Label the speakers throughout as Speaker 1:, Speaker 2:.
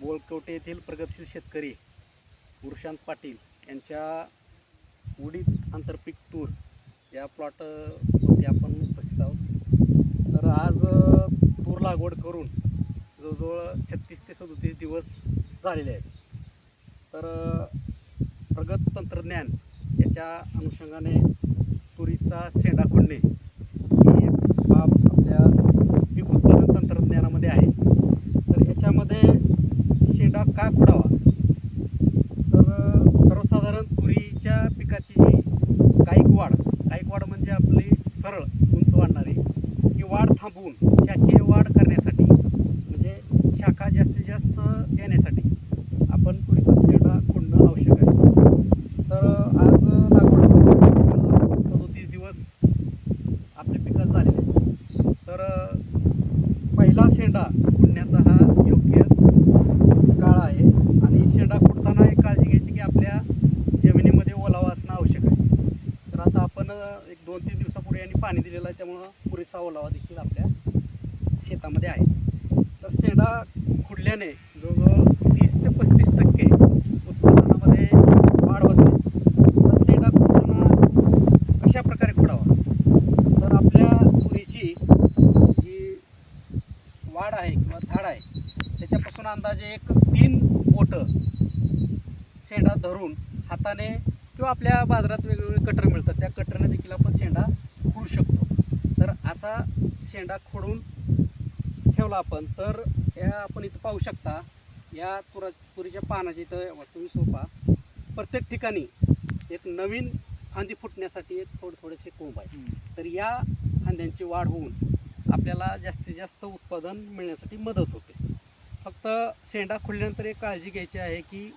Speaker 1: बोळकवटे येथील प्रगतशील शेतकरी पुरुषांत पाटील यांच्या उडीद आंतरपीक तूर या प्लॉटमध्ये आपण उपस्थित आहोत. तर आज तूर लागवड करून जवळजवळ छत्तीस ते सदोतीस दिवस झालेले आहेत. तर प्रगत तंत्रज्ञान याच्या अनुषंगाने तुरीचा शेंडा खोडणे ही एक बाब आपल्या पीक उत्पादन तंत्रज्ञानामध्ये आहे तर ह्याच्यामध्ये शेंडा का खोडावा तर अ, सर्वसाधारण तुरीच्या जी गायकवाड वाढ म्हणजे आपली सरळ उंच वाढणारी ही वाढ थांबवून शाखीय वाढ करण्यासाठी म्हणजे शाखा जास्तीत जास्त येण्यासाठी आपण तुरीचा शेंडा खोडणं आवश्यक आहे तर आज लागवड सदोतीस दिवस आपले पिकं झालेले आहेत. तर पहिला शेंडा खुडण्याचा हा योग्य काळ आहे आणि शेंडा खुडताना एक काळजी घ्यायची की आपल्या जमिनीमध्ये ओलावा असणं आवश्यक आहे तर आता आपण अ, एक दोन तीन दिवसापूर्वी यांनी पाणी दिलेलं आहे त्यामुळं पुरेसा ओलावा देखील आपल्या शेतामध्ये आहे. तर शेंडा खुडल्याने जवळजवळ तीस ते पस्तीस टक्के उत्पादनामध्ये वाढ होते. तर शेंडा खुडताना कशा प्रकारे खुडावा? तर आपल्या तुरीची जी वाढ आहे किंवा झाड आहे त्याच्यापासून अंदाजे एक तीन बोटं शेंडा धरून हाताने किंवा आपल्या बाजारात वेगवेगळे कटर मिळतात त्या कटरने देखील आपण शेंडा खोडू शकतो. तर असा शेंडा खोडून ठेवला आपण तर या आपण इथं पाहू शकता या तुरा तुरीच्या पानाची इथं तुम्ही सोपा प्रत्येक ठिकाणी एक नवीन फांदी फुटण्यासाठी एक थोडे थोडेसे कोंब आहे तर या फांद्यांची वाढ होऊन आपल्याला जास्तीत जास्त उत्पादन मिळण्यासाठी मदत होते. फक्त शेंडा खुडल्यानंतर एक काळजी घ्यायची आहे की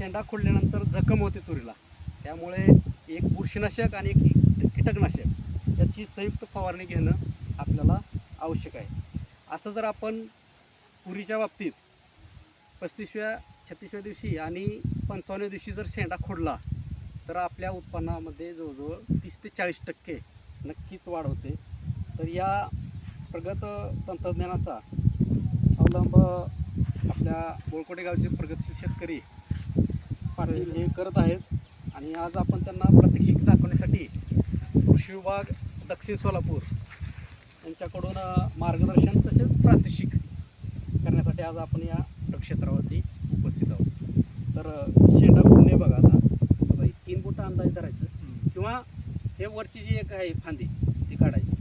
Speaker 1: शेंडा खोडल्यानंतर जखम होते तुरीला. त्यामुळे एक बुरशीनाशक आणि एक कीटकनाशक याची संयुक्त फवारणी घेणं आपल्याला आवश्यक आहे. असं जर आपण पुरीच्या बाबतीत पस्तीसव्या छत्तीसव्या दिवशी आणि पंचावन्नव्या दिवशी जर शेंडा खोडला तर आपल्या उत्पन्नामध्ये जवळजवळ तीस ते चाळीस टक्के नक्कीच वाढ होते. तर या प्रगत तंत्रज्ञानाचा अवलंब आपल्या बोळकोटे गावचे प्रगतशील शेतकरी पाटील हे करत आहेत. आणि आज आपण त्यांना प्रात्यक्षिक दाखवण्यासाठी कृषी विभाग दक्षिण सोलापूर यांच्याकडून मार्गदर्शन तसेच प्रात्यक्षिक करण्यासाठी आज आपण या क्षेत्रावरती उपस्थित आहोत. तर शेंडा फुलणे बघा आता. बघा, तीन बोटं अंदाज धरायचं. किंवा हे वरची जी एक आहे फांदी ती काढायची.